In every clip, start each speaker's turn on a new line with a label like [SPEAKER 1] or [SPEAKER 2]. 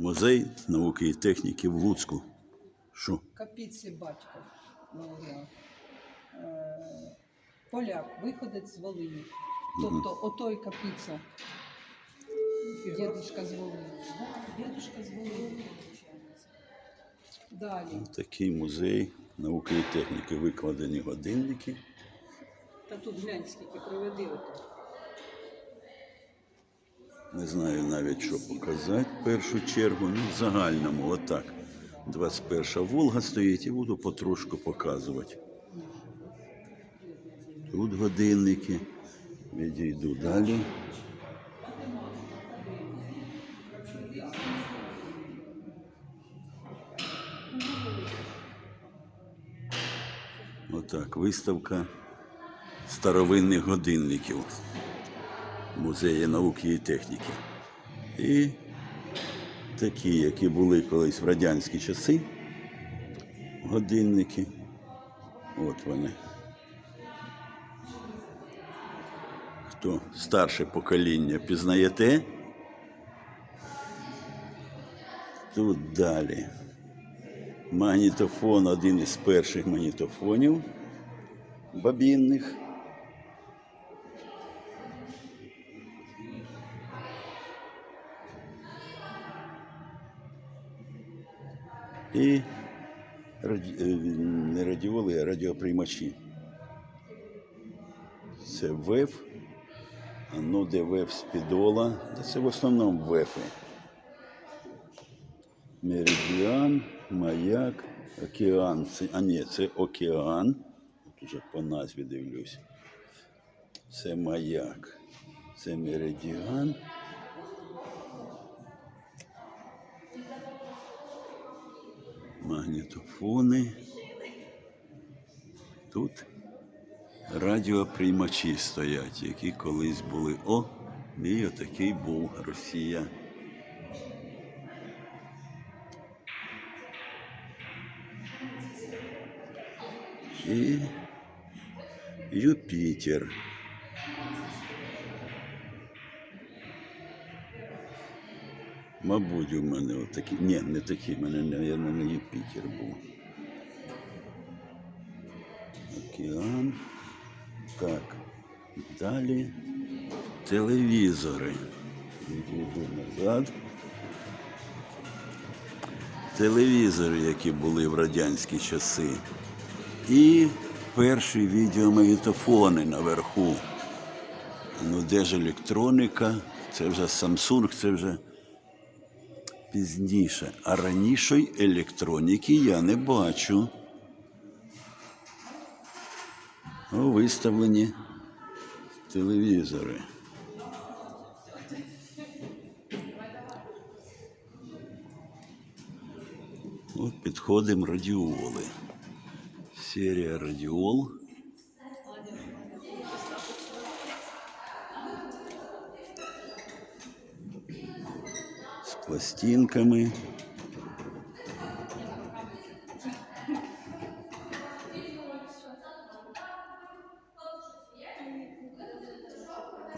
[SPEAKER 1] Музей науки і техніки в Луцьку. Що?
[SPEAKER 2] Капіці батько. Е, Поляк, виходець з Волині. Тобто отой капіця. Дідушка з Волині. Дідушка з Волині. Далі.
[SPEAKER 1] Такий музей науки і техніки. Викладені годинники.
[SPEAKER 2] Та тут глянь, скільки проведи ото.
[SPEAKER 1] Не знаю навіть, що показати в першу чергу. Ну, в загальному, отак. 21 Волга стоїть і буду потрошку показувати. Тут годинники. Відійду далі. Отак, виставка старовинних годинників музеї науки і техніки. І такі, які були колись в радянські часи, годинники. От вони. Хто старше покоління пізнаєте? Тут далі. Магнітофон один із перших магнітофонів бабінних. І раді... е, не радіоли, а радіоприймачі. Це ВЕФ. Ну де ВЕФ спідола. Це в основному ВЕФи. Меридіан, маяк, океан. Це, а ні, це океан. Тут уже по назві дивлюсь. Це маяк. Це меридіан. Магнітофони. Тут радіоприймачі стоять, які колись були. О, мій отакий був Росія. І Юпітер. Мабуть, у мене отакі. Ні, не такі, в мене, мабуть, не Юпітер був. Океан. Так. Далі телевізори. Відійду назад. Телевізори, які були в радянські часи. І перші відеомагнітофони наверху. Ну, де ж електроніка? Це вже Samsung, це вже пізніше. А раніше електроніки я не бачу. О, виставлені телевізори. От підходимо радіоли. Серія радіол. Пластинками.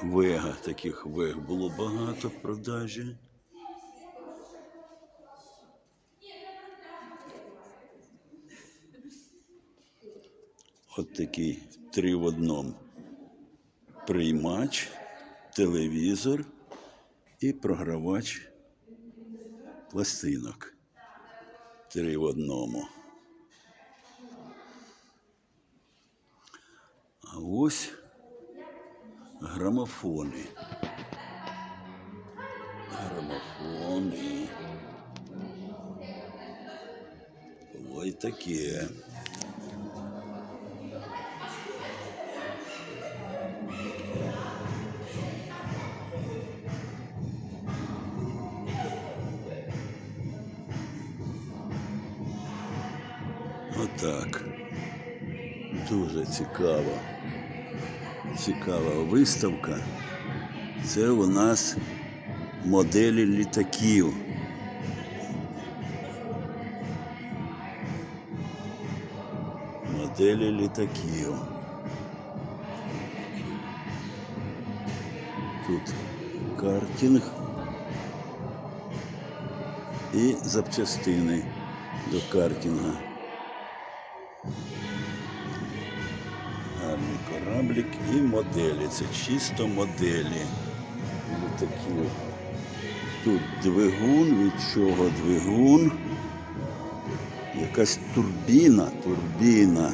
[SPEAKER 1] Вега, таких вег було багато в продажі. От такий три в одному. Приймач, телевізор і програвач пластинок. Три в одному. А ось грамофони. Грамофони. Ой таке. Дуже цікаво. Цікава виставка. Це у нас моделі літаків. Моделі літаків. Тут картинг. і запчастини до картинга. Гарний і моделі. Це чисто моделі. Такі. Тут двигун, від чого двигун. Якась турбіна, турбіна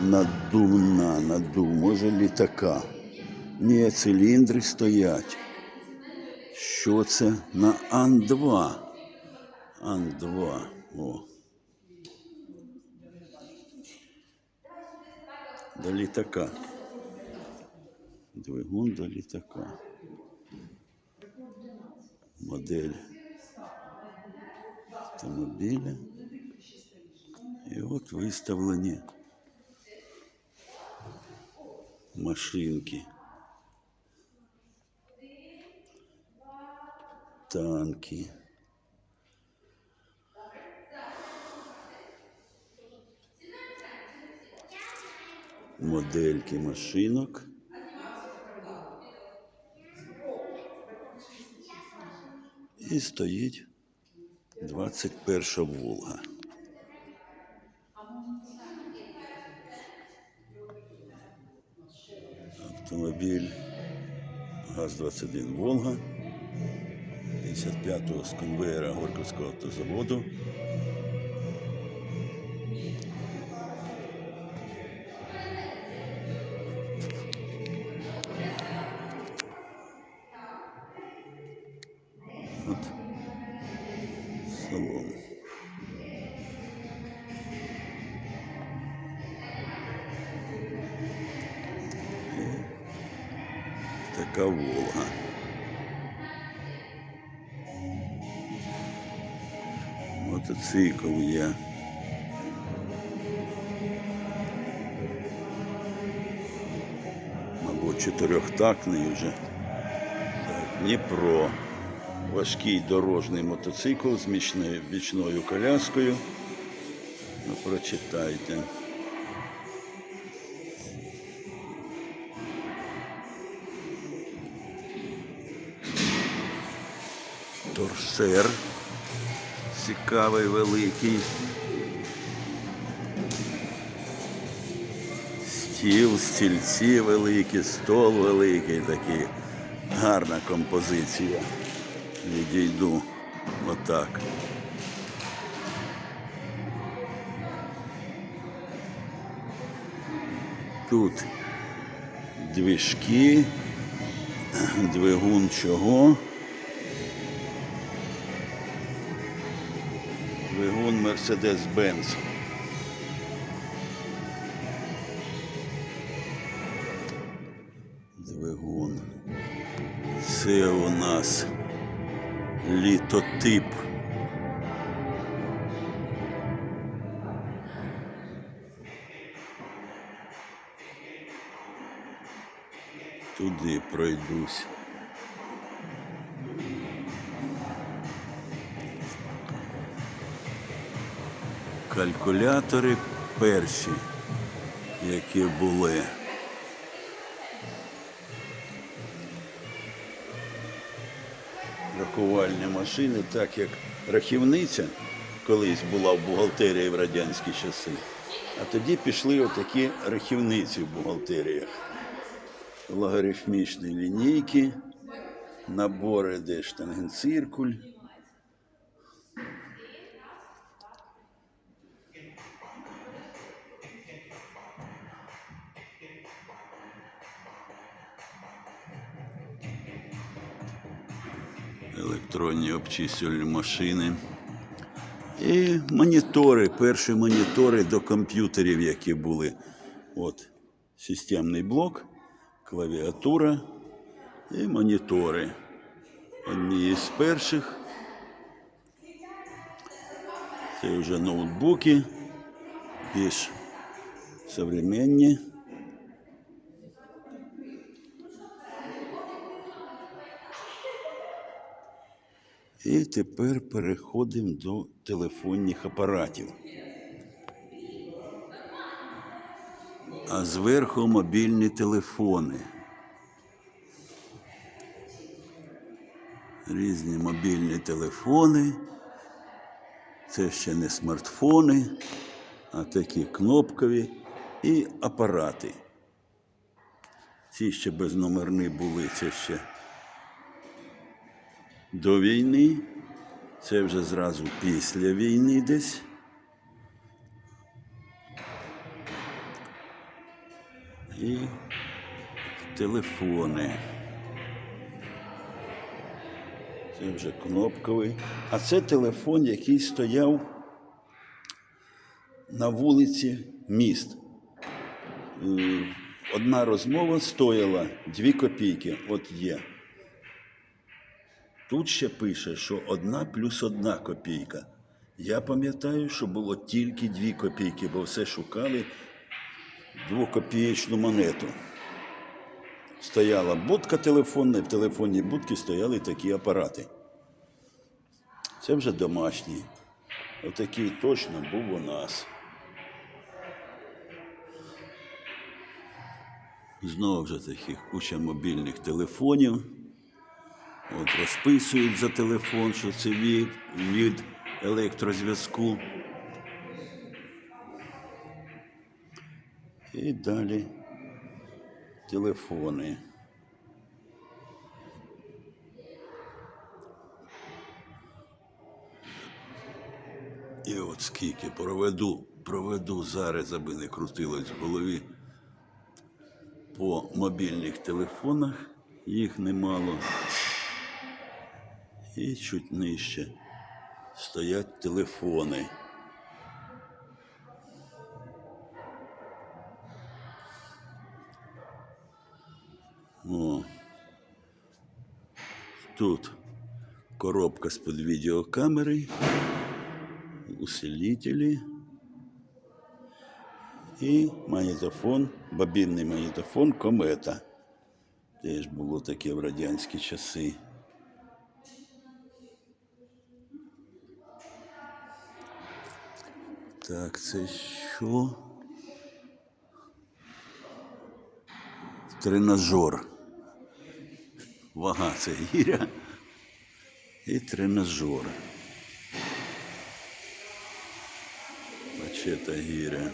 [SPEAKER 1] надувна, надув, може літака. Ні, циліндри стоять. Що це на Ан-2? Ан-2. О. До літака. Двигун до літака. Модель автомобіля. І от виставлені машинки. Танки. Модельки машинок. І стоїть 21 Волга. Автомобіль ГАЗ-21 Волга 55-го з конвейера Горьківського автозаводу. От салон. Така Волга. Мотоцикл є. Мабуть, чотирьохтактний вже. Так, Дніпро. Важкий дорожній мотоцикл з мічною бічною коляскою. Ну, прочитайте. Торсер цікавий, великий. Стіл, стільці великі, стол великий такий. Гарна композиція. Відійду отак. Тут двіжки, двигун чого. Двигун Mercedes-Benz. Двигун. Це у нас літотип. Туди пройдусь. Калькулятори перші, які були. Рахувальні машини, так як рахівниця колись була в бухгалтерії в радянські часи. А тоді пішли отакі рахівниці в бухгалтеріях. Логарифмічні лінійки, набори, де штангенциркуль. Електронні обчислювальні машини. І монітори, перші монітори до комп'ютерів, які були. От системний блок, клавіатура і монітори. Одні із перших. Це вже ноутбуки, більш современні. І тепер переходимо до телефонних апаратів. А зверху мобільні телефони. Різні мобільні телефони Це ще не смартфони, а такі кнопкові і апарати. Ці ще безномерні були, це ще до війни, це вже зразу після війни десь. І телефони. Це вже кнопковий. А це телефон, який стояв на вулиці міст. Е, Одна розмова стояла 2 копійки. От є. Тут ще пише, що одна плюс одна копійка. Я пам'ятаю, що було тільки 2 копійки, бо все шукали двокопієчну монету. Стояла будка телефонна, і в телефонній будці стояли такі апарати. Це вже домашній. Отакий точно був у нас. Знову ж таки, куча мобільних телефонів. От розписують за телефон, що це від, від електрозв'язку. І далі телефони. І от скільки проведу, проведу зараз, аби не крутилось в голові по мобільних телефонах, їх немало. І чуть нижче стоять телефони. О. Тут коробка з-під відеокамери, усилителі і магнітофон, бобінний магнітофон комета. Теж було таке в радянські часи. Так, це що? Тренажер. Вага це гіря і тренажер. Мачета гіря.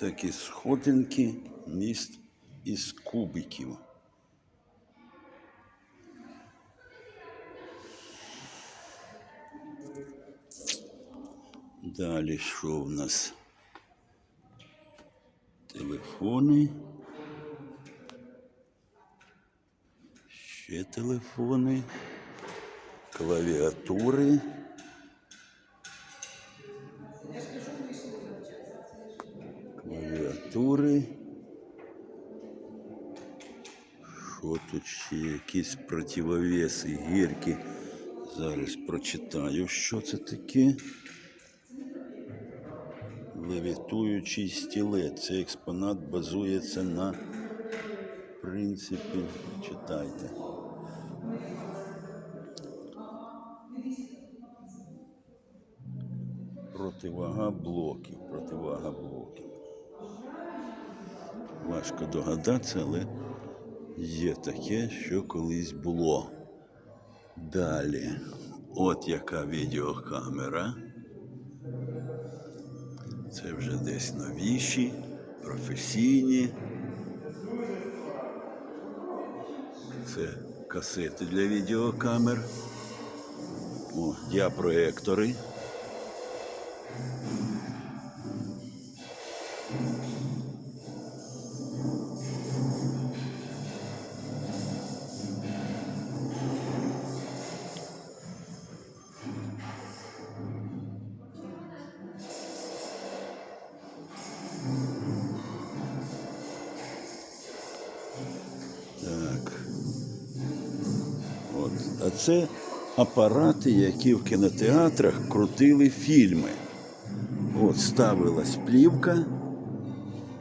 [SPEAKER 1] Такі сходинки, міст із кубиків. Далі що в нас? Телефони. Ще телефони. Клавіатури. Клавіатури. Що тут ще якісь противовеси, гірки. Зараз прочитаю, що це таке. Левітуючий стілець. Цей експонат базується на принципі. Читайте. Противага блоків. Противага блоків. Важко догадатися, але є таке, що колись було. Далі. От яка відеокамера. Це вже десь новіші, професійні. Це касети для відеокамер. О, діапроектори. Це апарати, які в кінотеатрах крутили фільми. От ставилась плівка,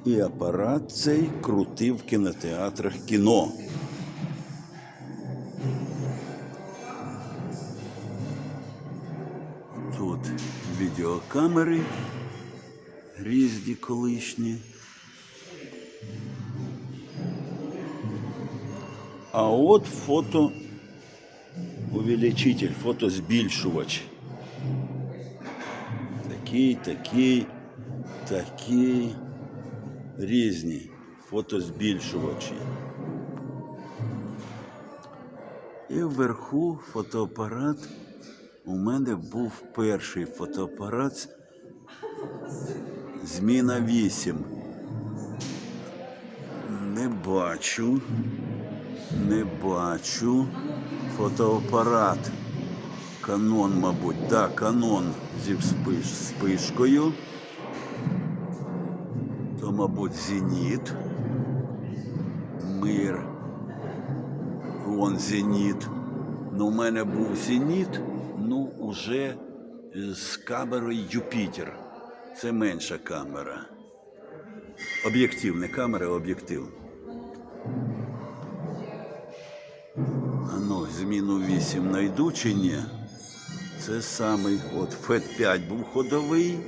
[SPEAKER 1] і апарат цей крутив в кінотеатрах кіно. Тут відеокамери різні колишні. А от фото увеличитель, фотозбільшувач. Такий, такий, такий. Різні фотозбільшувачі. І вверху фотоапарат. У мене був перший фотоапарат Зміна 8. Не бачу. Не бачу. Фотоапарат. Канон, мабуть. Так, канон зі спишкою. То, мабуть, зеніт. Мир. Вон зеніт. Ну, у мене був зеніт, ну, уже з камерою Юпітер. Це менша камера. Об'єктив, не камера, а об'єктив. Ну, зміну 8 найду чи ні? Це самий, от ФЕТ 5 був ходовий.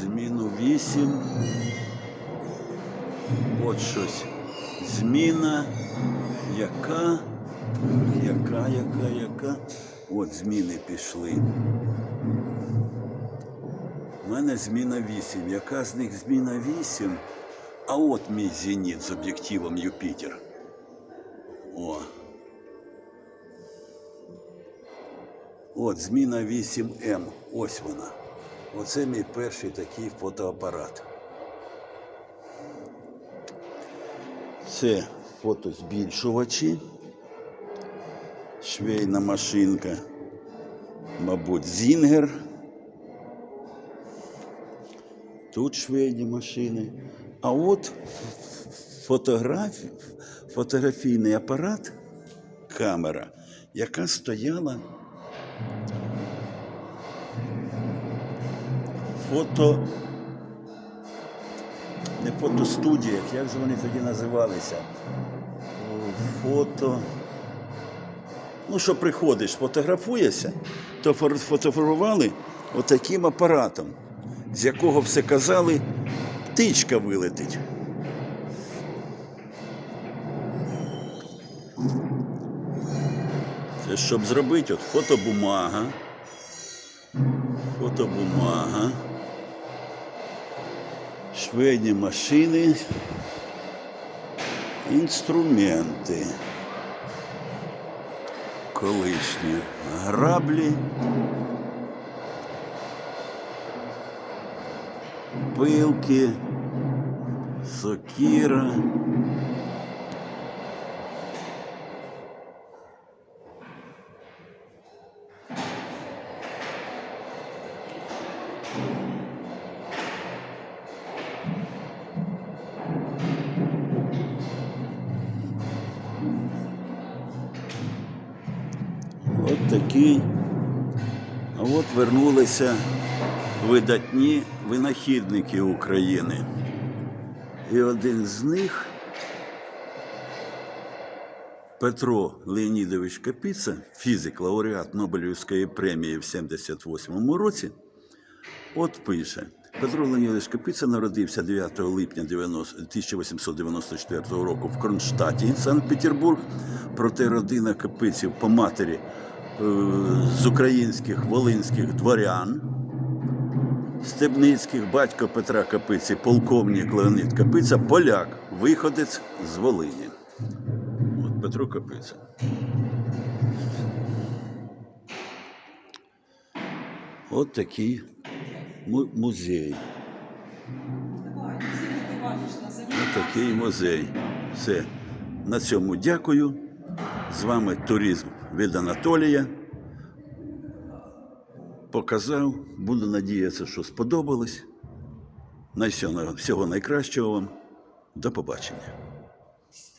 [SPEAKER 1] Зміну 8. От щось. Зміна. Яка? Яка, яка, яка? От зміни пішли. У мене зміна 8. Яка з них зміна 8? А от мій зеніт з об'єктивом Юпітер. О. От зміна 8М. Ось вона. Оце мій перший такий фотоапарат. Це фотозбільшувачі. Швейна машинка. Мабуть, Зінгер. Тут швейні машини. А от фотограф... фотографійний апарат, камера, яка стояла фото. Не фотостудіях, як же вони тоді називалися? Фото. Ну, що приходиш, фотографуєшся, то фотографували отаким апаратом, з якого все казали, птичка вилетить. Щоб зробити от фотобумага. Фотобумага. Швейні машини. Інструменти. Колишні граблі. Пилки. Сокіра. От такий. А от вернулися видатні винахідники України. І один з них Петро Леонідович Капіца, фізик, лауреат Нобелівської премії в 78-му році, от пише. Петро Леонідович Капіца народився 9 липня 1894 року в Кронштадті, Санкт-Петербург. Проте родина Капиців по матері з українських волинських дворян. Стебницьких, батько Петра Капиці, полковник Леонід Капиця, поляк, виходець з Волині. От Петро Капиця. От такий музей. Ось такий музей. Все. На цьому дякую. З вами туризм від Анатолія. Показав. Буду надіятися, що сподобалось. На всього- найкращого вам. До побачення.